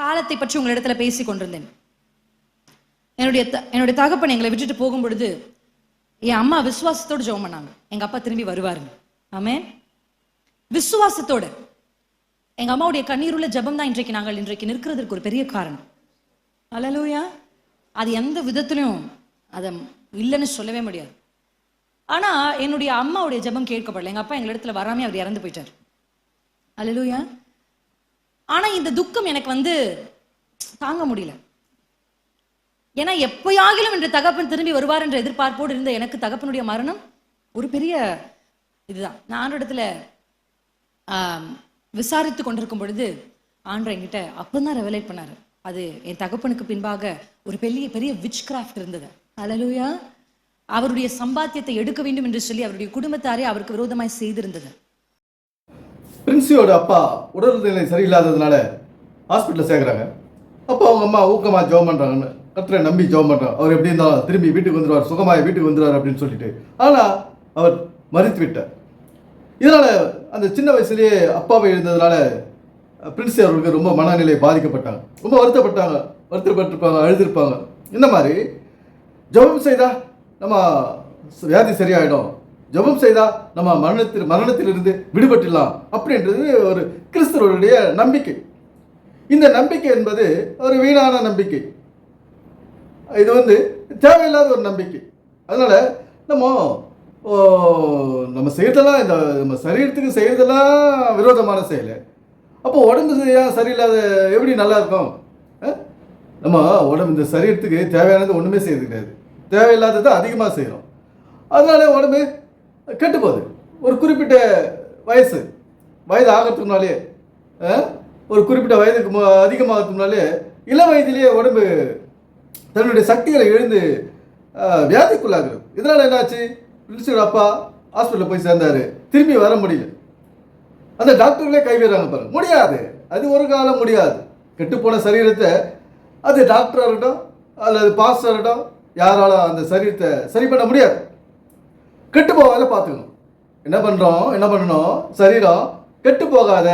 காலத்தை பற்றி உங்களிடத்துல பேசி கொண்டிருந்தேன். என்னுடைய த- என்னுடைய தகப்பன் எங்களை விட்டுட்டு போகும் பொழுது என் அம்மா விசுவாசத்தோடு ஜெபம் பண்ணாங்க. எங்க அப்பா திரும்பி வருவாருங்க. ஆமே விசுவாசத்தோடு. எங்க அம்மாவுடைய கண்ணீருள்ள ஜெபம் தான் இன்றைக்கு நாங்கள் இன்றைக்கு நிற்கிறதுக்கு ஒரு பெரிய காரணம். அலலூயா அது எந்த விதத்திலையும் அதை இல்லைன்னு சொல்லவே முடியாது. ஆனா என்னுடைய அம்மாவுடைய ஜபம் கேட்கப்படல. எங்க அப்பா எங்க இடத்துல வராமே அவர் இறந்து போயிட்டார். அலலூயா ஆனா இந்த துக்கம் எனக்கு வந்து தாங்க முடியல. ஏன்னா எப்பயாகிலும் என்று தகப்பன் திரும்பி வருவார் என்ற எதிர்பார்ப்போடு இருந்த எனக்கு தகப்பனுடைய மரணம் ஒரு பெரிய இதுதான். நான் இடத்துல விசாரித்து கொண்டிருக்கும் பொழுது ஆண்டவர் என்கிட்ட அப்பதான் ரெவலேட் பண்ணாரு. அது என் தகப்பனுக்கு பின்பாக ஒரு பெரிய பெரிய விச் கிராஃப்ட் இருந்தது. அலலுயா அவருடைய சம்பாத்தியத்தை எடுக்க வேண்டும் என்று சொல்லி அவருடைய குடும்பத்தாரே அவருக்கு விரோதமாய் செய்திருந்தது. பிரின்சியோட அப்பா உடல்நிலை சரியில்லாததுனால ஹாஸ்பிட்டலில் சேர்க்குறாங்க. அப்போ அவங்க அம்மா ஊக்கமாக ஜெபம் பண்ணுறாங்கன்னு கர்த்தரை நம்பி ஜெபம் பண்ணுறாங்க அவர் எப்படி இருந்தாலும் திரும்பி வீட்டுக்கு வந்துடுவார் சுகமாக வீட்டுக்கு வந்துடுவார் அப்படின்னு சொல்லிட்டு. ஆனால் அவர் மறித்து விட்டார். இதனால் அந்த சின்ன வயசுலேயே அப்பாவை எழுந்ததுனால பிரின்சி அவர்களுக்கு ரொம்ப மனநிலை பாதிக்கப்பட்டாங்க. ரொம்ப வருத்தப்பட்டாங்க. வருத்தப்பட்டிருப்பாங்க அழுதுருப்பாங்க. இந்த மாதிரி ஜபம் செய்தா நம்ம வியாதி சரியாயிடும். ஜெபம் செய்தா நம்ம மரணத்தில் மரணத்திலிருந்து விடுபட்டுலாம் அப்படின்றது ஒரு கிறிஸ்தவருடைய நம்பிக்கை. இந்த நம்பிக்கை என்பது ஒரு வீணான நம்பிக்கை. இது வந்து தேவையில்லாத ஒரு நம்பிக்கை. அதனால நம்ம ஓ, நம்ம செய்யறதெல்லாம் இந்த நம்ம சரீரத்துக்கு செய்யறதெல்லாம் விரோதமான செயல். அப்போ உடம்பு சரியா- சரியில்லாத எப்படி நல்லா இருக்கும்? நம்ம உடம்பு இந்த சரீரத்துக்கு தேவையானது ஒன்றுமே செய்யறது கிடையாது. தேவையில்லாததை அதிகமாக செய்கிறோம் அதனால உடம்பு கெட்டு போகுது ஒரு குறிப்பிட்ட வயசு வயது ஆகிறதுக்கு ஒரு குறிப்பிட்ட வயதுக்கு அதிகமாகிறதுனாலே இள வயதிலேயே உடம்பு தன்னுடைய சக்திகளை எழுந்து வியாதிக்குள்ளாகிறது. இதனால் என்னாச்சு? பிரின்ஸோட அப்பா ஹாஸ்பிட்டலில் போய் சேர்ந்தார். திரும்பி வர முடியல. அந்த டாக்டர்களே கைவிடுறாங்க பாருங்க. முடியாது. அது ஒரு காலம் முடியாது. கெட்டுப்போன சரீரத்தை அது டாக்டராக இருக்கட்டும் அல்லது பாஸ்டர் இருக்கட்டும் யாராலும் அந்த சரீரத்தை சரி பண்ண முடியாது. கெட்டு போகாத பார்த்துக்கணும். என்ன பண்ணுறோம் என்ன பண்ணணும்? சரீரம் கெட்டு போகாத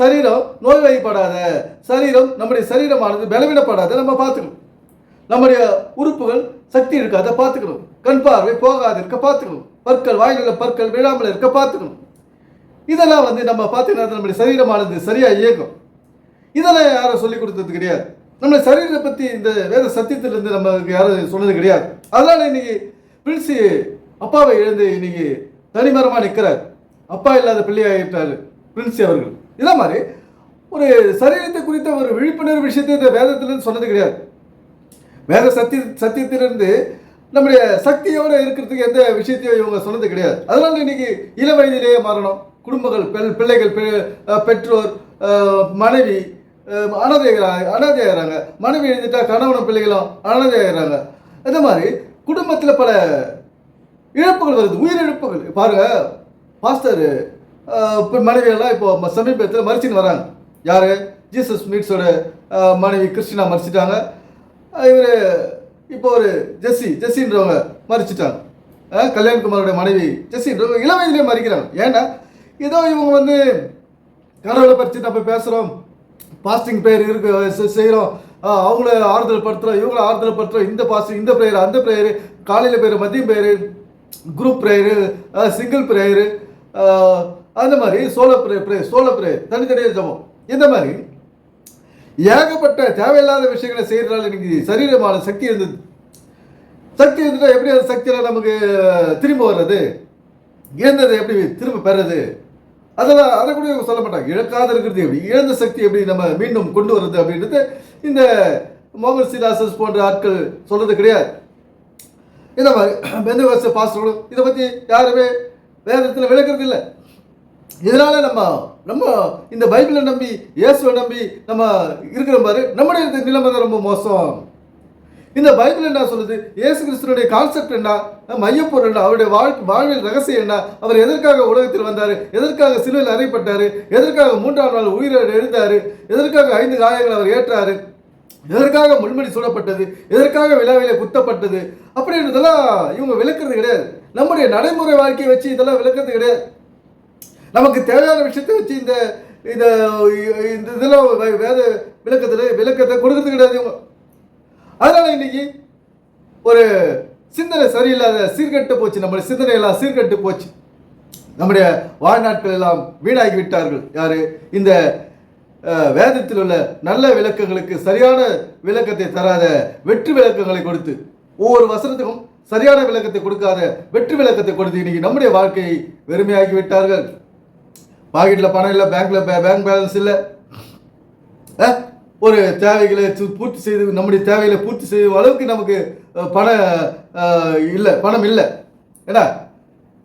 சரீரம் நோய்வாய்ப்படாத சரீரம் நம்முடைய சரீரமானது பலவீனப்படாத. நம்ம பார்த்துக்கணும். நம்முடைய உறுப்புகள் சக்தி இருக்காத பார்த்துக்கணும். கண் பார்வை போகாது இருக்க பார்த்துக்கணும். பற்கள் வாயிலுள்ள பற்கள் விழாமல் இருக்க பார்த்துக்கணும். இதெல்லாம் வந்து நம்ம பார்த்தீங்கன்னா நம்முடைய சரீரமானது சரியாக இயக்கும் இதெல்லாம் யாரும் சொல்லி கொடுத்தது கிடையாது. நம்ம சரீரத்தை பற்றி இந்த வேத சத்தியத்திலிருந்து நமக்கு யாரும் சொன்னது கிடையாது. அதனால் இன்னைக்கு பிரிச்சு அப்பாவை எழுந்து இன்னைக்கு தனிமரமாக நிற்கிறார் அப்பா இல்லாத பிள்ளையாகிட்டார் பிரின்சி அவர்கள். இதே மாதிரி ஒரு சரீரத்தை குறித்த ஒரு விழிப்புணர்வு விஷயத்தை இந்த வேதத்திலிருந்து சொன்னது கிடையாது. வேத சத்திய சத்தியத்திலிருந்து நம்முடைய சக்தியோடு இருக்கிறதுக்கு எந்த விஷயத்தையும் இவங்க சொன்னது கிடையாது. அதனால இன்னைக்கு இள வயதிலேயே மாறணும். குடும்பங்கள் பெண் பிள்ளைகள் பெ- பெற்றோர் மனைவி அஹ் அனாதையாகிறாங்க மனைவி எழுதிட்டா கணவனும் பிள்ளைகளும் அனாதையாகிறாங்க அதே மாதிரி குடும்பத்தில் பல இழப்புகள் வருது உயிரிழப்புகள். பாருங்க பாஸ்டர் இப்போ மனைவியெல்லாம் இப்போ சமீபத்தில் மறிச்சுன்னு வராங்க. யார்? ஜீசஸ் மீட்ஸோட மனைவி கிறிஸ்டினா மறிச்சிட்டாங்க இவர் இப்போ ஒரு ஜெஸ்ஸி ஜெஸ்ஸின்றவங்க மறிச்சிட்டாங்க அஹ், கல்யாண்குமாரோட மனைவி ஜெஸ்ஸின்றவங்க இளம் வயதிலே மறிக்கிறாங்க ஏன்னா ஏதோ இவங்க வந்து கடவுளை பற்றி நம்ம பேசுகிறோம் பாஸ்டிங் ப்ரேயர் இருக்கு செய்கிறோம் அவங்கள ஆறுதல் படுத்துகிறோம் இவங்கள ஆறுதல் படுத்துகிறோம் இந்த பாஸ்டிங் இந்த ப்ரேயர் அந்த ப்ரேயர் காலையில் பேர் மதியம் பேர் குரூப் ப்ரேயரு சிங்கிள் ப்ரேயரு அந்த மாதிரி solo pray pray solo prayer தனித்தனியாக ஜபம். இந்த மாதிரி ஏகப்பட்ட தேவையில்லாத விஷயங்களை செய்கிறதுனால இன்னைக்கு சரீரமான சக்தி இருந்தது. சக்தி இருந்துட்டா எப்படி அந்த சக்தியெல்லாம் நமக்கு திரும்ப வர்றது? இழந்ததை எப்படி திரும்ப பெறது அதெல்லாம் அதை கூட சொல்ல மாட்டாங்க. இழக்காத இருக்கிறது எப்படி? இழந்த சக்தி எப்படி நம்ம மீண்டும் கொண்டு வர்றது அப்படின்றது இந்த மோகன் சிலாசஸ் போன்ற ஆட்கள் சொல்கிறது கிடையாது. இந்த மாதிரி பெந்தவாச பாஸ்டர்களும் இதை பற்றி யாருமே வேதத்தில் விளக்கிறது இல்லை. இதனால் நம்ம நம்ம இந்த பைபிளை நம்பி இயேசுவை நம்பி நம்ம இருக்கிற மாதிரி நம்முடைய நிலைமை தான் ரொம்ப மோசம். இந்த பைபிள் என்ன சொல்லுது? இயேசு கிறிஸ்துவனுடைய கான்செப்ட் என்ன? மையப்பொருள் என்ன? அவருடைய வாழ்க்கை வாழ்வில் ரகசியம் என்ன? அவர் எதற்காக உலகத்தில் வந்தார்? எதற்காக சிலுவையில் அறைப்பட்டார் எதற்காக மூன்றாம் நாள் உயிரை எழுந்தார்? எதற்காக ஐந்து காயங்கள் அவர் ஏற்றாரு? எதற்காக முள்மணி சூடப்பட்டது? எதற்காக விழாவில குத்தப்பட்டது? அப்படின்றதெல்லாம் இவங்க விளக்குறது கிடையாது. நம்முடைய நடைமுறை வாழ்க்கையை வச்சு இதெல்லாம் விளக்குறது கிடையாது. நமக்கு தேவையான விஷயத்தை வச்சு இந்த இந்த இந்த இதெல்லாம் வேத விளக்கத்தில் விளக்கத்தை கொடுக்கறது கிடையாது இவங்க. அதனால இன்னைக்கு ஒரு சிந்தனை சரியில்லாத சீர்கெட்டு போச்சு. நம்முடைய சிந்தனை எல்லாம் சீர்கெட்டு போச்சு. நம்முடைய வாழ்நாட்கள் எல்லாம் வீணாகி விட்டார்கள் யாரு? இந்த வேதத்தில் உள்ள நல்ல விளக்கங்களுக்கு சரியான விளக்கத்தை தராத வெற்றி விளக்கங்களை கொடுத்து ஒவ்வொரு வசனத்துக்கும் சரியான விளக்கத்தை கொடுக்காத வெற்றி விளக்கத்தை கொடுத்து இன்னைக்கு நம்முடைய வாழ்க்கையை வெறுமையாக்கி விட்டார்கள் பாக்கெட்டில் பணம் இல்லை பேங்க்ல பேங்க் பேலன்ஸ் இல்லை. ஒரு தேவைகளை சு- பூர்த்தி செய்து நம்முடைய தேவைகளை பூர்த்தி செய்யும் அளவுக்கு நமக்கு பண இல்லை பணம் இல்லை. ஏன்னா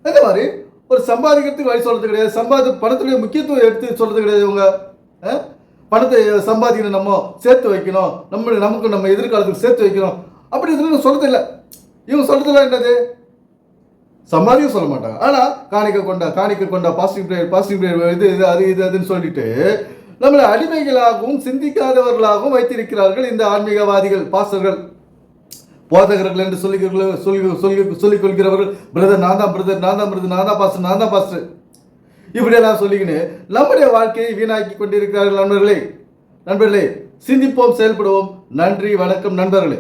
இந்த மாதிரி ஒரு சம்பாதிக்கிறதுக்கு வழி சொல்றது கிடையாது. சம்பாதி பணத்துடைய முக்கியத்துவம் எடுத்து சொல்றது கிடையாது இவங்க. பணத்தை சம்பாதிக்கணும் நம்ம சேர்த்து வைக்கணும். நம்ம நமக்கு நம்ம எதிர்காலத்துக்கு சேர்த்து வைக்கணும். அப்படி இதுன்னு சொல்கிறது இல்லை இவங்க சொல்கிறதுல என்னது? சம்பாதிக்க சொல்ல மாட்டாங்க ஆனால் காணிக்க கொண்டா காணிக்க கொண்டா பாசிட்டிவ் பிளேயர் பாசிட்டிவ் பிளேயர் இது இது அது இது அதுன்னு சொல்லிட்டு நம்மளை அடிமைகளாகவும் சிந்திக்காதவர்களாகவும் வைத்திருக்கிறார்கள் இந்த ஆன்மீகவாதிகள் பாஸ்டர்கள் போதகர்கள் என்று சொல்லி சொல்லி சொல்லி சொல்லிக் கொள்கிறவர்கள் பிரதர் நான் தான் பிரதர் நான் தான் பிரதர் நான் தான் பாஸ்டர் நான் தான் பாஸ்டர் இப்படியெல்லாம் சொல்லிக்கின்னு நம்முடைய வாழ்க்கையை வீணாக்கி கொண்டிருக்கிறார்கள் நண்பர்களே. நண்பர்களே சிந்திப்போம் செயல்படுவோம். நன்றி வணக்கம் நண்பர்களே.